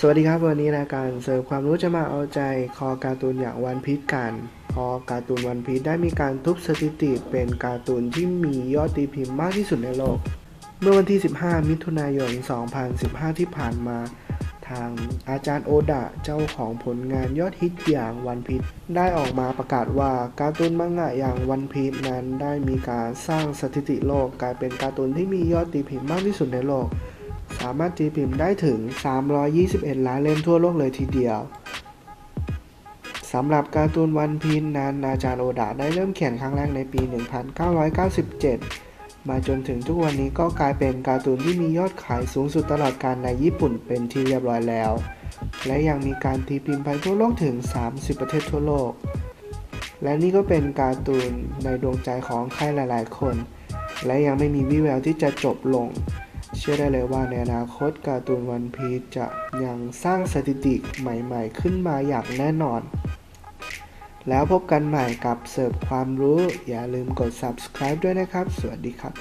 สวัสดีครับวันนี้รายการเสิร์ฟความรู้จะมาเอาใจคอการ์ตูนอย่างวันพีชกัน คอการ์ตูนวันพีชได้มีการทุบสถิติเป็นการ์ตูนที่มียอดตีพิมพ์มากที่สุดในโลก เมื่อวันที่ 15 มิถุนายน 2015 ที่ผ่านมา ทางอาจารย์โอดะเจ้าของผลงานยอดฮิตอย่างวันพีชได้ออกมาประกาศว่าการ์ตูนมังงะอย่างวันพีชนั้นได้มีการสร้างสถิติโลก กลายเป็นการ์ตูนที่มียอดตีพิมพ์มากที่สุดในโลก สามารถตีพิมพ์ได้ถึง 321 ล้านเล่มทั่วโลกเลยทีเดียวสำหรับการ์ตูนวันพีนนั้นอาจารย์โอดาได้เริ่มเขียนครั้งแรกในปี 1997 มาจนถึงทุกวันนี้ก็กลายเป็นการ์ตูนที่มียอดขายสูงสุดตลอดการในญี่ปุ่นเป็นที่เรียบร้อยแล้ว และยังมีการตีพิมพ์ไปทั่วโลกถึง 30 ประเทศทั่วโลก และนี่ก็เป็นการ์ตูนในดวงใจของใครหลาย ๆ คน และยังไม่มีวี่แววที่จะจบลง เชื่อได้เลยว่าในอนาคตการ์ตูนวันพีชจะยังสร้างสถิติใหม่ๆ ขึ้นมาอย่างแน่นอน แล้วพบกันใหม่กับเสิร์ฟความรู้ อย่าลืมกด subscribe ด้วยนะครับ สวัสดีครับ